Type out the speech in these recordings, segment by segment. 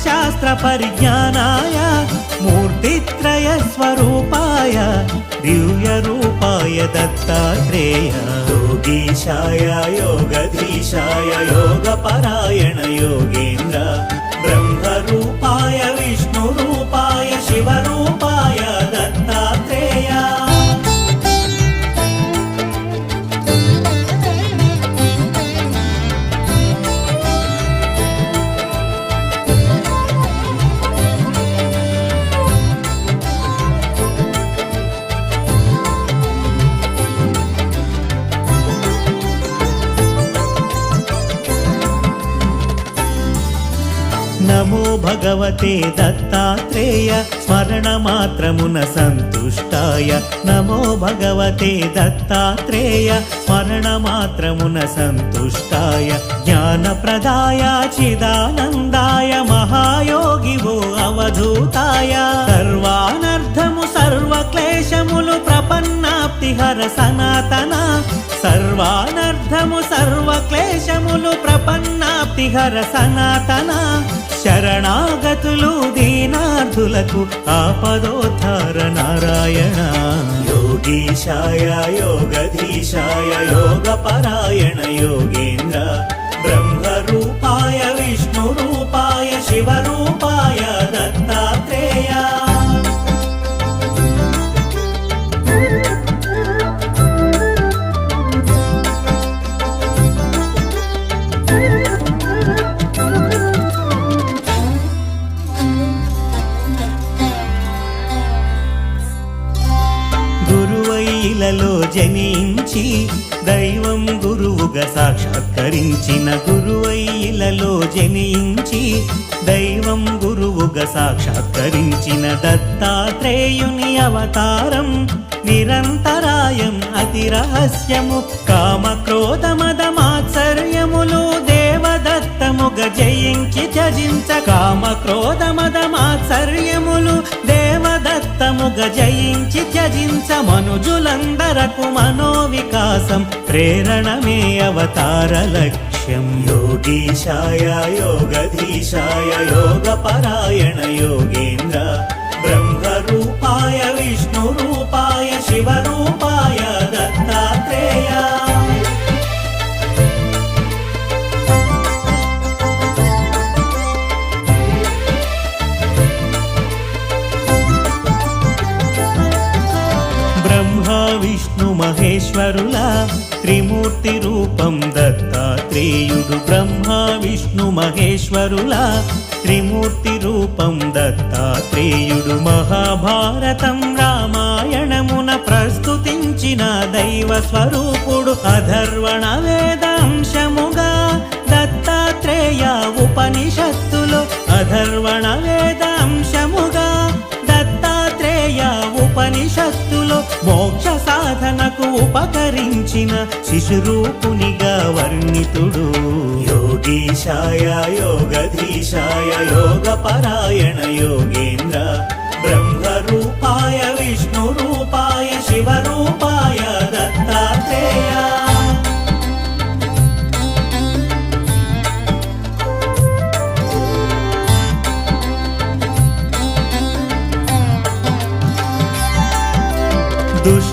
వేదశాస్త్ర పరిజ్ఞానాయ మూర్తిత్రయ స్వరూపాయ దివ్య రూపాయ దత్తాత్రేయ. యోగీశాయ భగవతే దత్తాత్రేయ స్మరణ మాత్రమున సంతుష్టాయ. నమో భగవతే దత్తాత్రేయ స్మరణ స్మరణమాత్రమున సంతుష్టాయ. జ్ఞానప్రదాయ చిదానందాయ మహాయోగివో అవధూతాయ. సర్వానర్థము సర్వక్లేశములు హరిహర సనాతన సర్వానర్థము సర్వక్లేశములు ప్రపన్నాప్తి హర సనాతన. శరణాగతులు దీనార్థులకు ఆపదోద్ధార నారాయణ. యోగీశాయ యోగధీశాయ యోగపరా సాక్షాత్కరించిన దత్తాత్రేయుని అవతారం నిరంతరాయం అతి రహస్యము కామ క్రోధ మద మాత్సర్యములు దేవదత్తముగ జయించి జజించ కామ మాత్సర్యములు దేవదత్తముగ జయించి త్యజించ మనుజులందరకు మనోవికాసం ప్రేరణమే అవతార లక్ష్యం. యోగీశాయ యోగధీశాయ యోగపరాయణ యోగేంద్ర. బ్రహ్మరూపాయ విష్ణురూపాయ శివరూపాయ దత్తాత్రేయ. బ్రహ్మ విష్ణు మహేశ్వరుల త్రిమూర్తి రూపం కాదు బ్రహ్మ విష్ణు మహేశ్వరుల త్రిమూర్తి రూపం దత్తాత్రేయుడు మహాభారతం. రామాయణమున ప్రస్తుతించిన దైవ స్వరూపుడు అధర్వణ వేదాంశముగా దత్తాత్రేయ ఉపనిషత్తులు అధర్వణ వేదాంశముగా దత్తాత్రేయ ఉపనిషత్తులు మోక్ష జగత్తుకు ఉపకరించిన శిశురూపునిగా వర్ణితుడు. యోగీశాయ యోగధీశాయ యోగ పరాయణ యోగేంద్ర. బ్రహ్మరూపాయ విష్ణు రూపాయ శివరూపాయ దత్తాత్రేయ.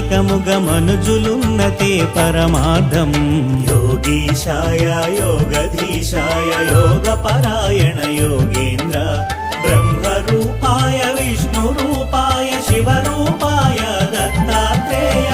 ఆధ్యాత్మికముగ మనుజులున్నతే పరమార్థం. యోగీశాయ యోగధీశాయ యోగ పరాయణ యోగేంద్ర. బ్రహ్మరూపాయ విష్ణురూపాయ శివరూపాయ దత్తాత్రేయ.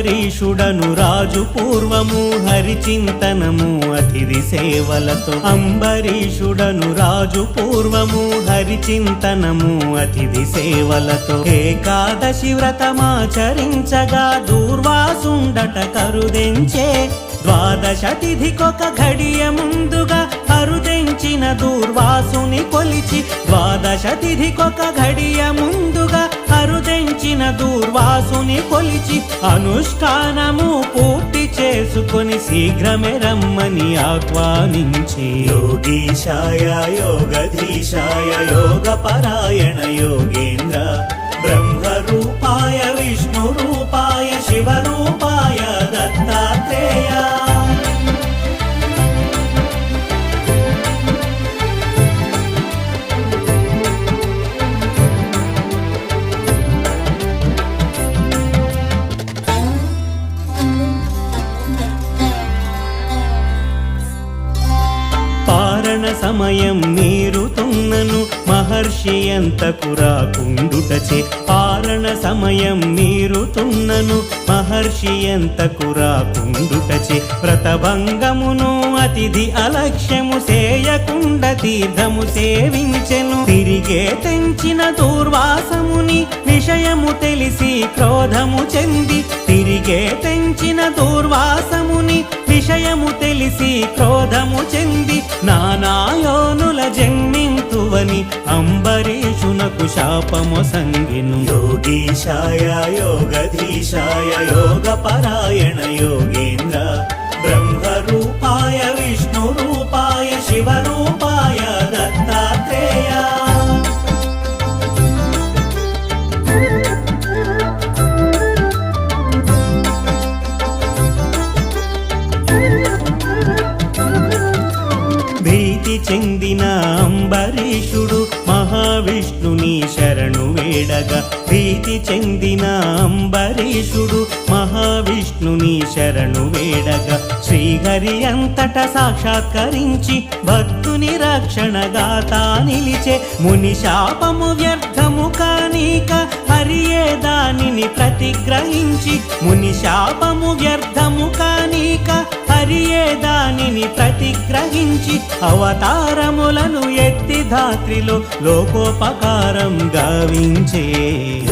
అంబరీషుడను రాజు పూర్వము హరిచింతనము అతిథి సేవలతో. అంబరీషుడను రాజు పూర్వము హరిచింతనము అతిథి సేవలతో. ఏకాదశి వ్రతమాచరించగా దూర్వాసుండట కరుదెంచే. ద్వాదశ తిథికొక ఘడియ ముందుగా అరుదెంచిన దూర్వాసుని కొలిచి. ద్వాదశ తిథికొక ఘడియ ముందుగా అరుదెంచిన దూర్వాసుని కొలిచి అనుష్ఠానము పూర్తి చేసుకొని శీఘ్రమే రమ్మని ఆహ్వానించి. యోగీశాయ యోగధీశాయ యోగ పరాయణ యోగేంద్ర బ్రహ్మరూపాయ శివ శివరూపాయ దత్తాత్రేయ. మరణ సమయం మీరుతున్నను మహర్షి ఎంతకు రాకుండుటచే పారణ సమయం మీరుతున్నను. మహర్షి ఎంతకు రాకుండుటచే వ్రతభంగమును అతిథి అలక్ష్యము సేయకుండ తీర్థము సేవించెను. తిరిగే తెంచిన దూర్వాసముని విషయము తెలిసి క్రోధము చెంది. తిరిగే తెంచిన దూర్వాసముని విషయము తెలిసి క్రోధము చెంది. నానాయోనుల జన్మింతువని అంబరీషునకు శాపము సంగిను యోగీశాయ యోగధీశాయ యోగ పరాయణ ప్రీతి చెందిన అంబరీషుడు మహావిష్ణుని శరణు వేడగా శ్రీహరి అంతట సాక్షాత్కరించి భక్తుని రక్షణగాతా నిలిచే ముని శాపము వ్యర్థము కానీక హరియే దానిని ప్రతిగ్రహించి ముని శాపము వ్యర్థము కానీక హరియే దానిని ప్రతిగ్రహించి అవతారములను ఎత్తి ధాత్రిలో లోకోపకారం గావించే.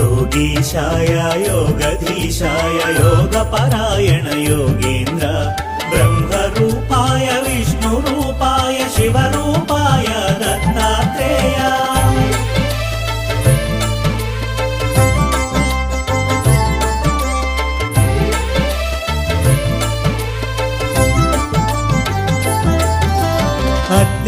యోగీశాయ యోగధీశాయ యోగ పరాయణ యోగేంద్ర. బ్రహ్మరూపాయ విష్ణురూపాయ శివరూపాయ దత్తాత్రేయ.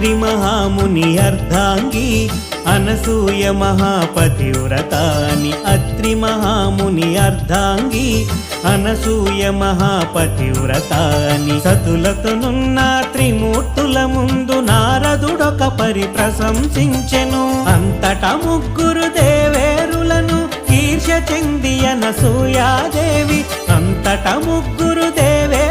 అత్రి మహాముని అర్ధాంగి అనసూయ మహాపతివ్రతాని అత్రి మహాముని అర్ధాంగి అనసూయ మహాపతివ్రతాని సతులతోనున్న త్రిమూర్తుల ముందు నారదుడొక పరి ప్రశంసించెను అంతట ముగ్గురు దేవేరులను కీర్ష చెంది అనసూయాదేవి. అంతట ముగ్గురు దేవే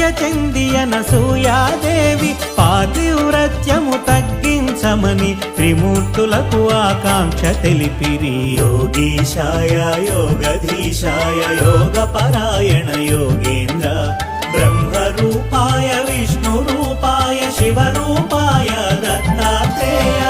దీక్ష చెంది అనసూయాదేవి పాతివ్రత్యము తగ్గించమని త్రిమూర్తులకు ఆకాంక్ష తెలిపిరి యోగీశాయ యోగధీశాయ యోగ పరాయణ యోగేంద్ర బ్రహ్మరూపాయ విష్ణురూపాయ శివరూపాయ దత్తాత్రేయ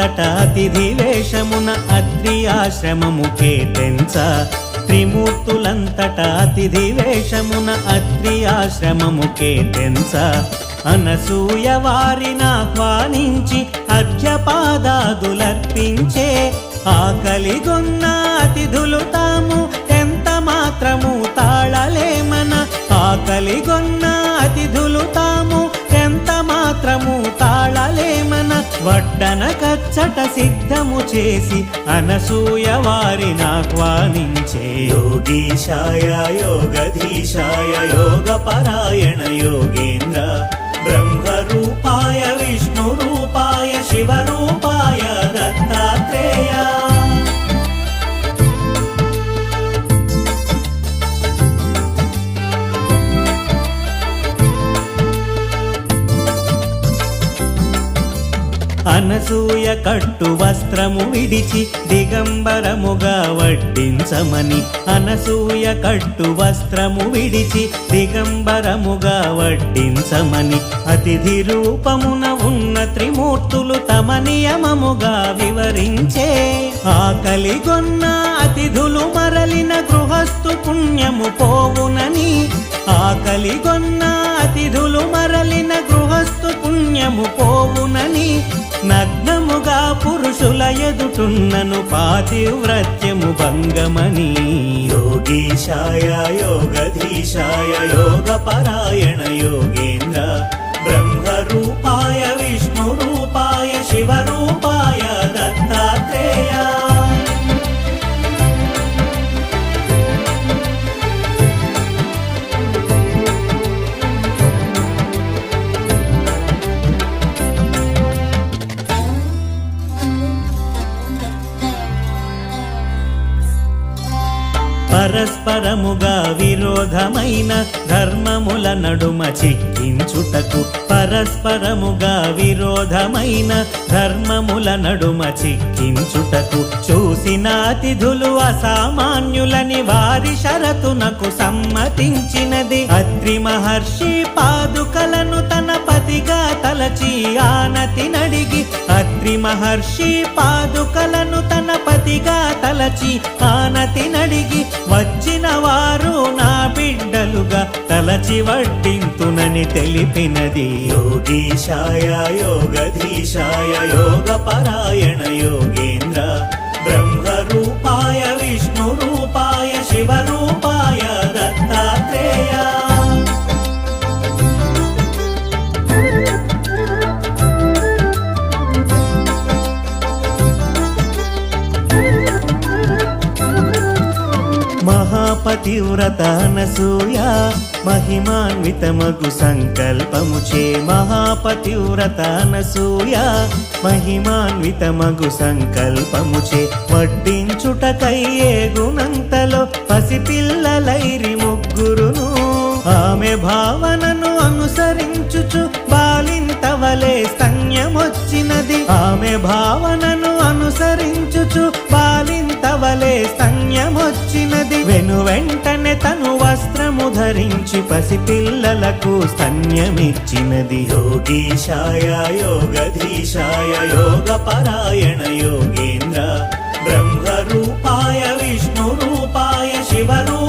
అతిథి వేషమున అద్రి ఆశ్రమము కేటెంచ త్రిమూర్తులంతట అతిథి వేషమున అద్రి ఆశ్రమము కేటెంచ అనసూయ వారిని ఆహ్వానించి అర్ఘ్యపాదాదులర్పించే. ఆకలిగొన్న అతిథులు తాము ఎంత మాత్రము తాళలేమన. ఆకలిగొన్న వడ్డన కచ్చట సిద్ధము చేసి అనసూయ వారిని ఆహ్వానించే. యోగీశాయ యోగధీశాయ యోగ పరాయణ యోగేంద్ర. బ్రహ్మ రూపాయ విష్ణు రూపాయ శివ రూపాయ అనసూయ కట్టు వస్త్రము విడిచి దిగంబరముగా వడ్డించమని అనసూయ కట్టు వస్త్రము విడిచి దిగంబరముగా వడ్డించమని అతిథి రూపమున ఉన్న త్రిమూర్తులు తమ నియమముగా వివరించే ఆకలిగొన్న అతిథులు మరలిన గృహస్థు పుణ్యము పోవునని ఆకలిగొన్న అతిథులు మరలిన గృహస్థు పుణ్యము పోవునని నగ్నముగా పురుషుల ఎదుటున్నను పాతివ్రత్యము భంగమని. యోగీశాయ యోగధీశాయ యోగ పరాయణ యోగేంద్ర. బ్రహ్మ రూపాయ విష్ణు రూపాయ శివ రూపాయ పరస్పరముగా విరోధమైన ధర్మముల నడుమ చిక్కించుటకు పరస్పరముగా విరోధమైన ధర్మముల నడుమ చిక్కించుటకు చూసిన అతిథులు అసామాన్యులని వారి షరతునకు సమ్మతించినది. అత్రి మహర్షి పాదుకలను తన పతిగా తలచి ఆనతి నడిగి అత్రి మహర్షి పాదుకలను తన గతిగా తలచి ఆనతి నడిగి వచ్చిన వారు నా బిడ్డలుగా తలచి వడ్డింతునని తెలిపినది. యోగీశాయ యోగధీశాయ యోగ పరాయణ యోగేంద్ర. బ్రహ్మ రూపాయ విష్ణు పతివ్రత అనసూయ మహిమాన్వితమగు సంకల్పముచే మహాపతివ్రత అనసూయ మహిమాన్వితమగు సంకల్పముచే వడ్డించుటకయ్యే గుణంతలో పసిపిల్లలైరి ముగ్గురును. ఆమె భావనను అనుసరించుచు బాలింతవలే స్తన్యమొచ్చినది ఆమె భావనను అనుసరించుచు వలే సన్యమొచ్చినది వెను వెంటనే తను వస్త్రము ధరించి పసిపిల్లలకు సన్యమిచ్చినది యోగీశాయ యోగధీశాయ యోగ పరాయణ యోగేంద్ర బ్రహ్మ రూపాయ విష్ణు రూపాయ శివరూ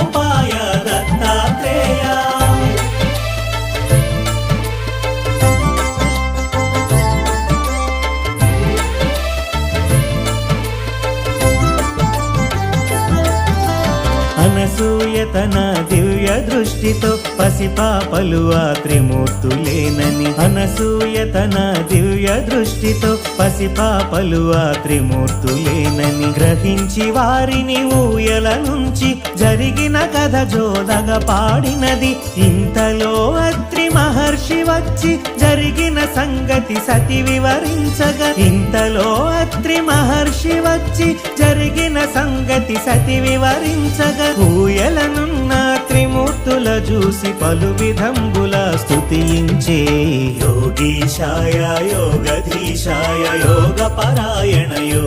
to తన దివ్య దృష్టితో పసిపాపలు ఆ త్రిమూర్తులేనని అనసూయ తన దివ్య దివ్య దృష్టితో పసిపాపలు ఆ త్రిమూర్తులేనని గ్రహించి వారిని ఊయల నుంచి జరిగిన కథ జోదగ పాడినది. ఇంతలో అత్రి మహర్షి వచ్చి జరిగిన సంగతి సతి వివరించగా. ఇంతలో అత్రి మహర్షి వచ్చి జరిగిన సంగతి సతి వివరించగా. వెలనున్న త్రిమూర్తుల చూసి పలు విధంబుల స్థుతించే యోగీషాయ యోగధీషాయ యోగ పరాయణయో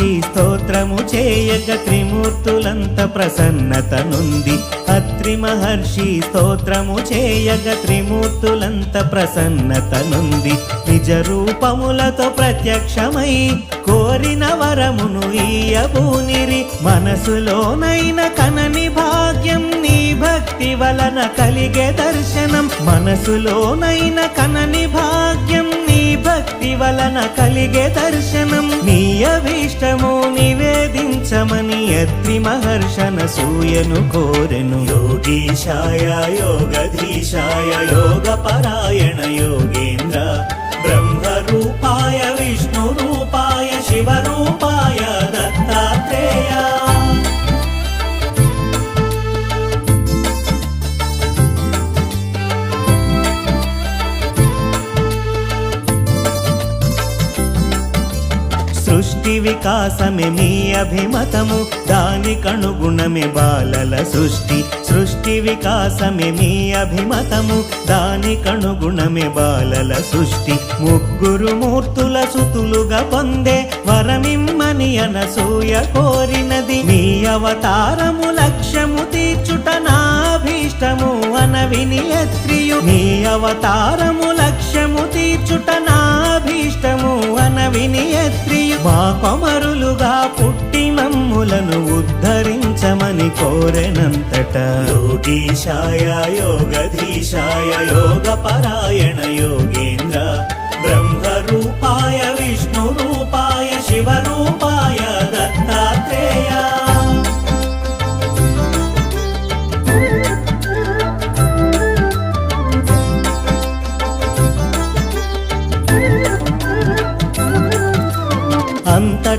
మహర్షి స్తోత్రము చేయగ త్రిమూర్తులంత ప్రసన్నత నుండి. అత్రి మహర్షి స్తోత్రము చేయగ త్రిమూర్తులంత ప్రసన్నత నుండి. నిజ రూపములతో ప్రత్యక్షమై కోరిన వరమును ఈయబూనిరి. మనసులోనైన కనని భాగ్యం నీ భక్తి వలన కలిగే దర్శనం. మనసులోనైన కనని భాగ్యం భక్తి వలన కలిగే దర్శనం. నీ అభీష్టము నివేదించమని అత్రి మహర్షణ సూయను కోరెను. యోగీశాయ యోగధీశాయ యోగ పరాయణ యోగేంద్ర. బ్రహ్మ రూపాయ విష్ణు రూపాయ శివ రూపాయ దత్తాత్రేయ సృష్టి వికాసమే మీ అభిమతము దానికనుగుణమే బాలల సృష్టి. సృష్టి వికాసమే మీ అభిమతము దానికనుగుణమే బాలల సృష్టి. ముగ్గురు మూర్తుల సుతులుగా పొందే వరమిమ్మని అనసూయ కోరినది. నీ అవతారము లక్ష్యము తీర్చుట నాభీష్టము అనవిని అత్రియు నీ అవతారము లక్ష్యము తీర్చుట నాభీష్టము అనవిని అత్రియు మా కొమరులుగా పుట్టి మమ్ములను చేర్చమని కోరెనంతట. యోగీశాయ యోగధీశాయ యోగ పరాయణ యోగేంద్ర. బ్రహ్మ రూపాయ విష్ణు రూపాయ శివ రూపాయ దత్తాత్రేయ.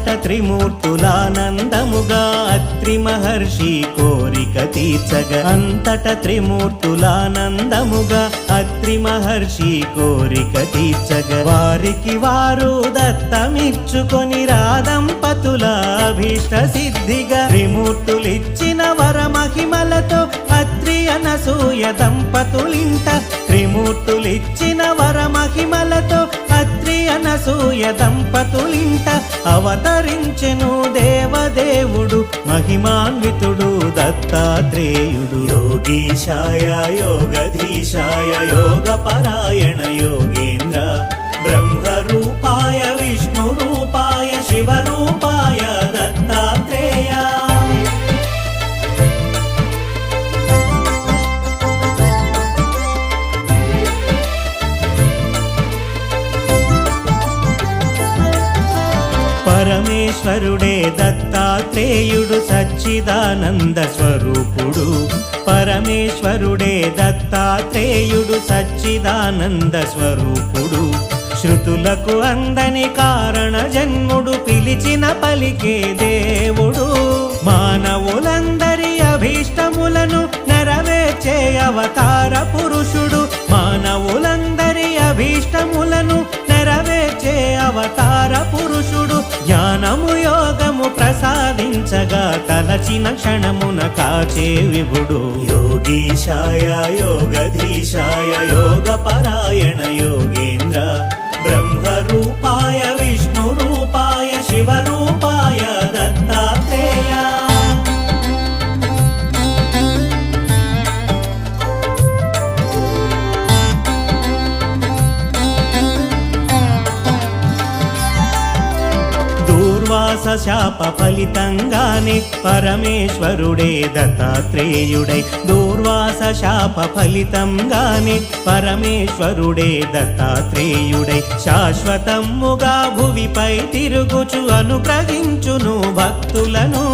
అంతట త్రిమూర్తులానందముగా అత్రి మహర్షి కోరిక తీర్చగ అంతట త్రిమూర్తులానందముగా అత్రి మహర్షి కోరిక తీర్చగ వారికి వారు దత్తమిచ్చుకొని రాదంపతుల అభీష్ట సిద్ధిగా త్రిమూర్తులిచ్చిన వర మహిమలతో అత్రి అనసూయ దంపతులింట త్రిమూర్తులిచ్చిన వర మహిమలతో అనసూయ దంపతులింట అవతరించెను దేవదేవుడు మహిమాన్వితుడు దత్తాత్రేయుడు. యోగీశాయ యోగధీశాయ యోగ పరాయణ యోగేంద్ర. బ్రహ్మ రూపాయ విష్ణు రూపాయ శివ రూపాయ దత్తాత్రేయ. పరమేశ్వరుడే దత్తాత్రేయుడు సచ్చిదానంద స్వరూపుడు. పరమేశ్వరుడే దత్తాత్రేయుడు సచ్చిదానంద స్వరూపుడు. శృతులకు అందని కారణ జన్ముడు పిలిచిన పలికే దేవుడు. మానవులందరి అభీష్టములను నెరవేర్చే అవతార పురుషుడు. మానవులందరి అభీష్టములను అవతార పురుషుడు జ్ఞానము యోగము ప్రసాదించగా తలచిన క్షణమున కాచే విభుడు. యోగీశాయ యోగధీశాయ యోగ పరాయణ యోగేంద్ర. బ్రహ్మ రూపాయ విష్ణు రూపాయ శివ రూపాయ దూర్వాస శాప ఫలితంగానే పరమేశ్వరుడే దత్తాత్రేయుడై దూర్వాస శాప ఫలితంగానే పరమేశ్వరుడే దత్తాత్రేయుడై. శాశ్వతముగా భువిపై తిరుగుచు అనుగ్రహించును భక్తులను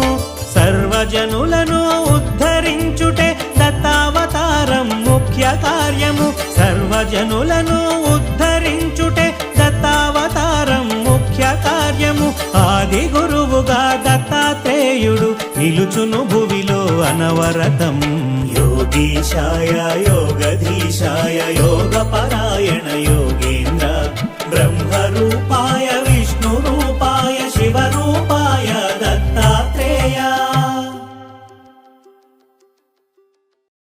సర్వజనులను ఉద్ధరించుటే దత్తావతారం ముఖ్య కార్యము. సర్వజనులను ఉద్ధరించుటే దత్తావతారం కార్యము ఆది గురువుగా దత్తాత్రేయుడు నిలుచును భువిలో అనవరతం. యోగీశాయ యోగధీశాయ యోగపరాయణ యోగేంద్ర బ్రహ్మరూపాయ